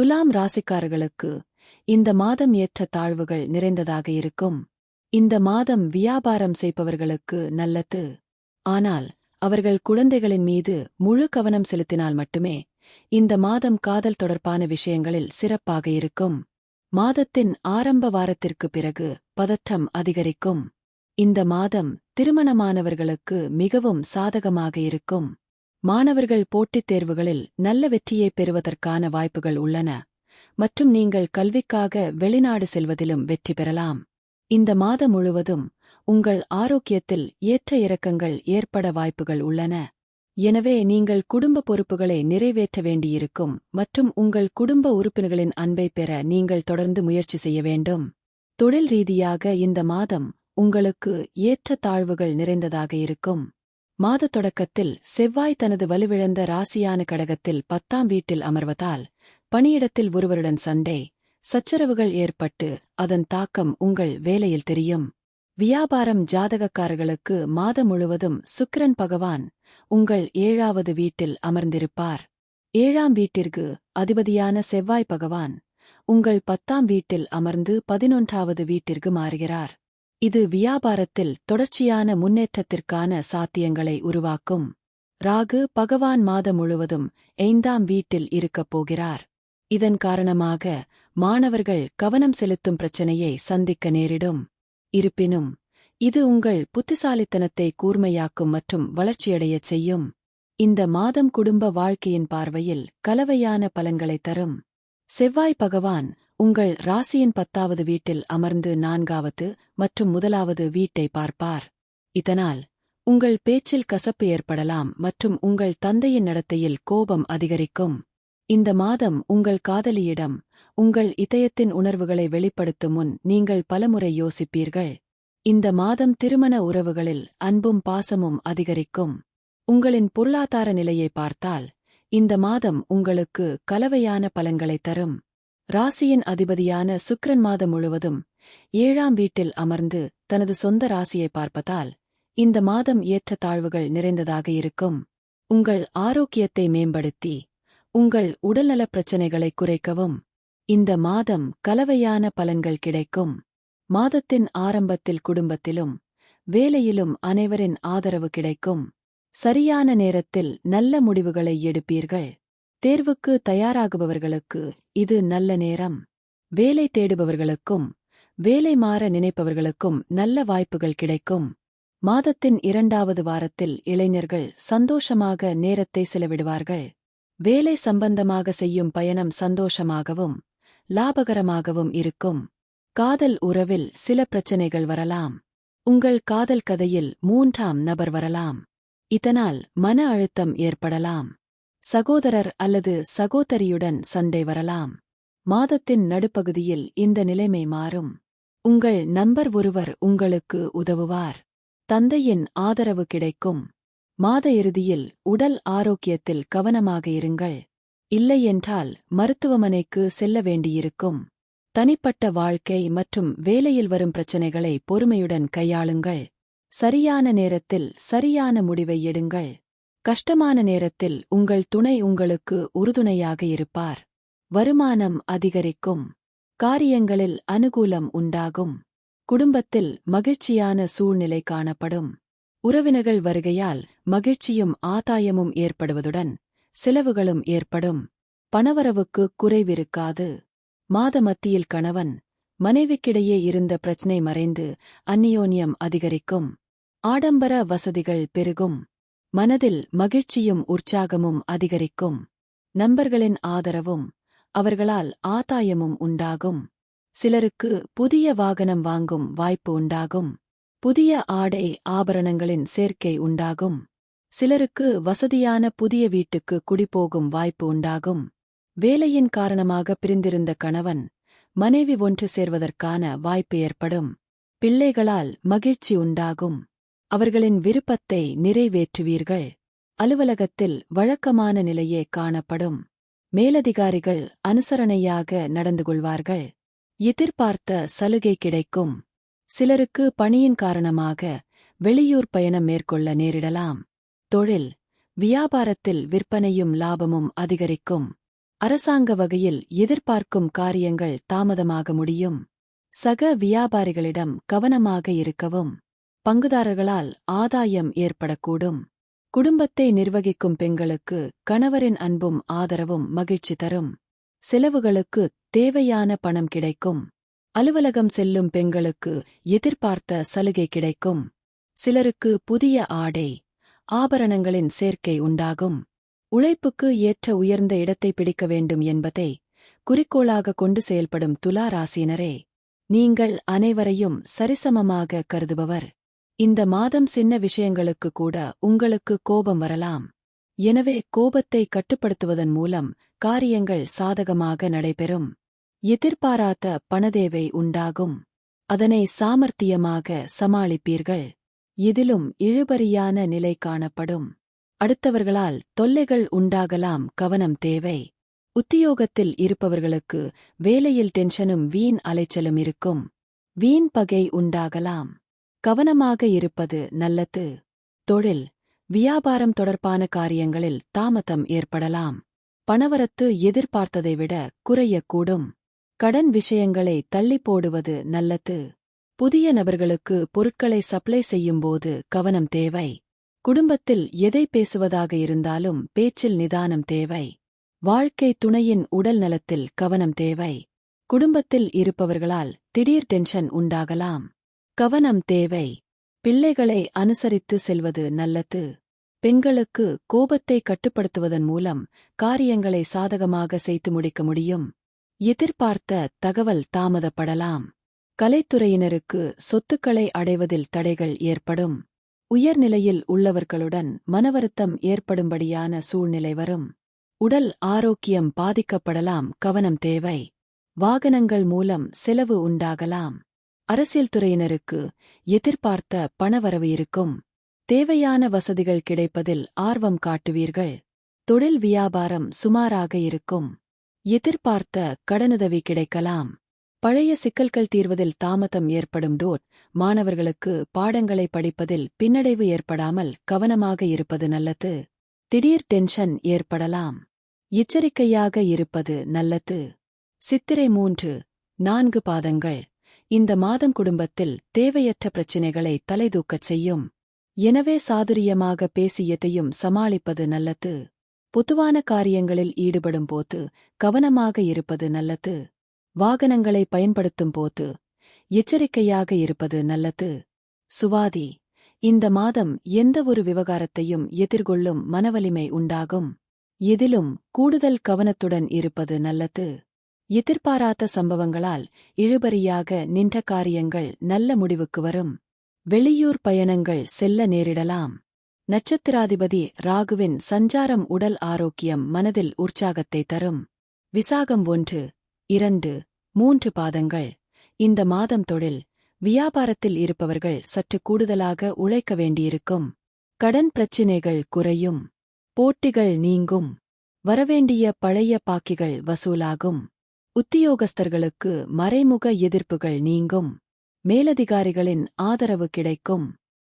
துலாம் ராசிக்காரர்களுக்கு இந்த மாதம் ஏற்ற தாழ்வுகள் நிறைந்ததாக இருக்கும். இந்த மாதம் வியாபாரம் செய்பவர்களுக்கு நல்லது. ஆனால் அவர்கள் குழந்தைகளின் மீது முழு கவனம் செலுத்தினால் மட்டுமே இந்த மாதம் காதல் தொடர்பான விஷயங்களில் சிறப்பாக இருக்கும். மாதத்தின் ஆரம்ப வாரத்திற்கு பிறகு பதற்றம் அதிகரிக்கும். இந்த மாதம் திருமணமானவர்களுக்கு மிகவும் சாதகமாக இருக்கும். மாணவர்கள் போட்டித் தேர்வுகளில் நல்ல வெற்றியை பெறுவதற்கான வாய்ப்புகள் உள்ளன மற்றும் நீங்கள் கல்விக்காக வெளிநாடு செல்வதிலும் வெற்றி பெறலாம். இந்த மாதம் முழுவதும் உங்கள் ஆரோக்கியத்தில் ஏற்ற இறக்கங்கள் ஏற்பட வாய்ப்புகள் உள்ளன. எனவே நீங்கள் குடும்ப பொறுப்புகளை நிறைவேற்ற வேண்டியிருக்கும் மற்றும் உங்கள் குடும்ப உறுப்பினர்களின் அன்பை பெற நீங்கள் தொடர்ந்து முயற்சி செய்ய வேண்டும். தொழில் ரீதியாக இந்த மாதம் உங்களுக்கு ஏற்ற தாழ்வுகள் நிறைந்ததாக இருக்கும். மாத தொடக்கத்தில் செவ்வாய் தனது வலுவிழந்த ராசியான கடகத்தில் பத்தாம் வீட்டில் அமர்வதால் பணியிடத்தில் ஒருவருடன் சண்டை சச்சரவுகள் ஏற்பட்டு அதன் தாக்கம் உங்கள் வேலையில் தெரியும். வியாபாரம் ஜாதகக்காரர்களுக்கு மாதம் முழுவதும் சுக்கிரன் பகவான் உங்கள் ஏழாவது வீட்டில் அமர்ந்திருப்பார். ஏழாம் வீட்டிற்கு அதிபதியான செவ்வாய் பகவான் உங்கள் பத்தாம் வீட்டில் அமர்ந்து பதினொன்றாவது வீட்டிற்கு மாறுகிறார். இது வியாபாரத்தில் தொடர்ச்சியான முன்னேற்றத்திற்கான சாத்தியங்களை உருவாக்கும். ராகு பகவான் மாதம் முழுவதும் ஐந்தாம் வீட்டில் இருக்கப் போகிறார். இதன் காரணமாக மாணவர்கள் கவனம் செலுத்தும் பிரச்சனையை சந்திக்க நேரிடும். இருப்பினும் இது உங்கள் புத்திசாலித்தனத்தை கூர்மையாக்கும் மற்றும் வளர்ச்சியடையச் செய்யும். இந்த மாதம் குடும்ப வாழ்க்கையின் பார்வையில் கலவையான பலன்களை தரும். செவ்வாய் பகவான் உங்கள் ராசியின் பத்தாவது வீட்டில் அமர்ந்து நான்காவது மற்றும் முதலாவது வீட்டை பார்ப்பார். இதனால் உங்கள் பேச்சில் கசப்பு ஏற்படலாம் மற்றும் உங்கள் தந்தையின் நடத்தையில் கோபம் அதிகரிக்கும். இந்த மாதம் உங்கள் காதலியிடம் உங்கள் இதயத்தின் உணர்வுகளை வெளிப்படுத்தும் முன் நீங்கள் பலமுறை யோசிப்பீர்கள். இந்த மாதம் திருமண உறவுகளில் அன்பும் பாசமும் அதிகரிக்கும். உங்களின் பொருளாதார நிலையை பார்த்தால் இந்த மாதம் உங்களுக்கு கலவையான பலன்களை தரும். ராசியின் அதிபதியான சுக்ரன் மாதம் முழுவதும் ஏழாம் வீட்டில் அமர்ந்து தனது சொந்த ராசியை பார்ப்பதால் இந்த மாதம் ஏற்ற தாழ்வுகள் நிறைந்ததாக இருக்கும். உங்கள் ஆரோக்கியத்தை மேம்படுத்தி உங்கள் உடல்நலப் பிரச்சினைகளை குறைக்கவும். இந்த மாதம் கலவையான பலன்கள் கிடைக்கும். மாதத்தின் ஆரம்பத்தில் குடும்பத்திலும் வேலையிலும் அனைவரின் ஆதரவு கிடைக்கும். சரியான நேரத்தில் நல்ல முடிவுகளை எடுப்பீர்கள். தேர்வுக்கு தயாராகுபவர்களுக்கு இது நல்ல நேரம். வேலை தேடுபவர்களுக்கும் வேலை மாற நினைப்பவர்களுக்கும் நல்ல வாய்ப்புகள் கிடைக்கும். மாதத்தின் இரண்டாவது வாரத்தில் இளைஞர்கள் சந்தோஷமாக நேரத்தை செலவிடுவார்கள். வேலை சம்பந்தமாக செய்யும் பயணம் சந்தோஷமாகவும் லாபகரமாகவும் இருக்கும். காதல் உறவில் சில பிரச்சனைகள் வரலாம். உங்கள் காதல் கதையில் மூன்றாம் நபர் வரலாம். இதனால் மன அழுத்தம் ஏற்படலாம். சகோதரர் அல்லது சகோதரியுடன் சண்டை வரலாம். மாதத்தின் நடுப்பகுதியில் இந்த நிலைமை மாறும். உங்கள் நண்பர் ஒருவர் உங்களுக்கு உதவுவார். தந்தையின் ஆதரவு கிடைக்கும். மாத இறுதியில் உடல் ஆரோக்கியத்தில் கவனமாக இருங்கள். இல்லையென்றால் மருத்துவமனைக்கு செல்ல வேண்டியிருக்கும். தனிப்பட்ட வாழ்க்கை மற்றும் வேலையில் வரும் பிரச்சினைகளை பொறுமையுடன் கையாளுங்கள். சரியான நேரத்தில் சரியான முடிவை எடுங்கள். கஷ்டமான நேரத்தில் உங்கள் துணை உங்களுக்கு உறுதுணையாக இருப்பார். வருமானம் அதிகரிக்கும். காரியங்களில் அனுகூலம் உண்டாகும். குடும்பத்தில் மகிழ்ச்சியான சூழ்நிலை காணப்படும். உறவினர்கள் வருகையால் மகிழ்ச்சியும் ஆதாயமும் ஏற்படுவதுடன் செலவுகளும் ஏற்படும். பணவரவுக்கு குறைவிருக்காது. மாத மத்தியில் கணவன் மனைவிக்கிடையே இருந்த பிரச்சினை மறைந்து அந்நியோன்யம் அதிகரிக்கும். ஆடம்பர வசதிகள் பெருகும். மனதில் மகிழ்ச்சியும் உற்சாகமும் அதிகரிக்கும். நண்பர்களின் ஆதரவும் அவர்களால் ஆதாயமும் உண்டாகும். சிலருக்கு புதிய வாகனம் வாங்கும் வாய்ப்பு உண்டாகும். புதிய ஆடை ஆபரணங்களின் சேர்க்கை உண்டாகும். சிலருக்கு வசதியான புதிய வீட்டுக்கு குடிபோகும் வாய்ப்பு உண்டாகும். வேலையின் காரணமாக பிரிந்திருந்த கணவன் மனைவி ஒன்று சேர்வதற்கான வாய்ப்பு ஏற்படும். பிள்ளைகளால் மகிழ்ச்சி உண்டாகும். அவர்களின் விருப்பத்தை நிறைவேற்றுவீர்கள். அலுவலகத்தில் வழக்கமான நிலையே காணப்படும். மேலதிகாரிகள் அனுசரணையாக நடந்து கொள்வார்கள். எதிர்பார்த்த சலுகை கிடைக்கும். சிலருக்கு பணியின் காரணமாக வெளியூர் பயணம் மேற்கொள்ள நேரிடலாம். தொழில் வியாபாரத்தில் விற்பனையும் லாபமும் அதிகரிக்கும். அரசாங்க வகையில் எதிர்பார்க்கும் காரியங்கள் தாமதமாக முடியும். சக வியாபாரிகளிடம் கவனமாக இருக்கவும். பங்குதாரர்களால் ஆதாயம் ஏற்படக்கூடும். குடும்பத்தை நிர்வகிக்கும் பெண்களுக்கு கணவரின் அன்பும் ஆதரவும் மகிழ்ச்சி தரும். செலவுகளுக்கு தேவையான பணம் கிடைக்கும். அலுவலகம் செல்லும் பெண்களுக்கு எதிர்பார்த்த சலுகை கிடைக்கும். சிலருக்கு புதிய ஆடை ஆபரணங்களின் சேர்க்கை உண்டாகும். உழைப்புக்கு ஏற்ற உயர்ந்த இடத்தை பிடிக்க வேண்டும் என்பதை குறிக்கோளாக கொண்டு செயல்படும் துலா ராசினரே நீங்கள் அனைவரையும் சரிசமமாக கருதுபவர். இந்த மாதம் சின்ன விஷயங்களுக்கு கூட உங்களுக்கு கோபம் வரலாம். எனவே கோபத்தை கட்டுப்படுத்துவதன் மூலம் காரியங்கள் சாதகமாக நடைபெறும். எதிர்பாராத பணதேவை உண்டாகும். அதனை சாமர்த்தியமாக சமாளிப்பீர்கள். இதிலும் இழுபறியான நிலை காணப்படும். அடுத்தவர்களால் தொல்லைகள் உண்டாகலாம் கவனம் தேவை. உத்தியோகத்தில் இருப்பவர்களுக்கு வேலையில் டென்ஷனும் வீண் அலைச்சலும் இருக்கும். வீண் பகை உண்டாகலாம். கவனமாக இருப்பது நல்லது. தொழில் வியாபாரம் தொடர்பான காரியங்களில் தாமதம் ஏற்படலாம். பணவரத்து எதிர்பார்த்ததை விட குறையக்கூடும். கடன் விஷயங்களை தள்ளி போடுவது நல்லது. புதிய நபர்களுக்கு பொருட்களை சப்ளை செய்யும்போது கவனம் தேவை. குடும்பத்தில் எதை பேசுவதாக இருந்தாலும் பேச்சில் நிதானம் தேவை. வாழ்க்கை துணையின் உடல் நலத்தில் கவனம் தேவை. குடும்பத்தில் இருப்பவர்களால் திடீர் டென்ஷன் உண்டாகலாம். கவனம் தேவை. பிள்ளைகளை அனுசரித்து செல்வது நல்லது. பெண்களுக்கு கோபத்தை கட்டுப்படுத்துவதன் மூலம் காரியங்களை சாதகமாக செய்து முடிக்க முடியும். எதிர்பார்த்த தகவல் தாமதப்படலாம். கலைத்துறையினருக்கு சொத்துக்களை அடைவதில் தடைகள் ஏற்படும். உயர்நிலையில் உள்ளவர்களுடன் மனவருத்தம் ஏற்படும்படியான சூழ்நிலை வரும். உடல் ஆரோக்கியம் பாதிக்கப்படலாம் கவனம் தேவை. வாகனங்கள் மூலம் செலவு உண்டாகலாம். அரசியல் துறையினருக்கு எதிர்பார்த்த பணவரவு இருக்கும். தேவையான வசதிகள் கிடைப்பதில் ஆர்வம் காட்டுவீர்கள். தொழில் வியாபாரம் சுமாராக இருக்கும். எதிர்பார்த்த கடனுதவி கிடைக்கலாம். பழைய சிக்கல்கள் தீர்வதில் தாமதம் ஏற்படும் டோட் மாணவர்களுக்கு பாடங்களை படிப்பதில் பின்னடைவு ஏற்படாமல் கவனமாக இருப்பது நல்லது. திடீர் டென்ஷன் ஏற்படலாம். எச்சரிக்கையாக இருப்பது நல்லது. சித்திரை மூன்று நான்கு பாதங்கள். இந்த மாதம் குடும்பத்தில் தேவையற்ற பிரச்சினைகளை தலைதூக்கச் செய்யும். எனவே சாதுரியமாக பேசியதையும் சமாளிப்பது நல்லது. பொதுவான காரியங்களில் ஈடுபடும் போது கவனமாக இருப்பது நல்லது. வாகனங்களை பயன்படுத்தும் போது எச்சரிக்கையாக இருப்பது நல்லது. சுவாதி இந்த மாதம் எந்த ஒரு விவகாரத்தையும் எதிர்கொள்ளும் மனவலிமை உண்டாகும். எதிலும் கூடுதல் கவனத்துடன் இருப்பது நல்லது. எதிர்பாராத சம்பவங்களால் இழுபறியாக நின்ற காரியங்கள் நல்ல முடிவுக்கு வரும். வெளியூர் பயணங்கள் செல்ல நேரிடலாம். நட்சத்திராதிபதி ராகுவின் சஞ்சாரம் உடல் ஆரோக்கியம் மனதில் உற்சாகத்தை தரும். விசாகம் ஒன்று இரண்டு மூன்று பாதங்கள். இந்த மாதம் தொழில் வியாபாரத்தில் இருப்பவர்கள் சற்று கூடுதலாக உழைக்க வேண்டியிருக்கும். கடன் பிரச்சினைகள் குறையும். போட்டிகள் நீங்கும். வரவேண்டிய பழைய பாக்கிகள் வசூலாகும். உத்தியோகஸ்தர்களுக்கு மறைமுக எதிர்ப்புகள் நீங்கும் மேலதிகாரிகளின் ஆதரவு கிடைக்கும்.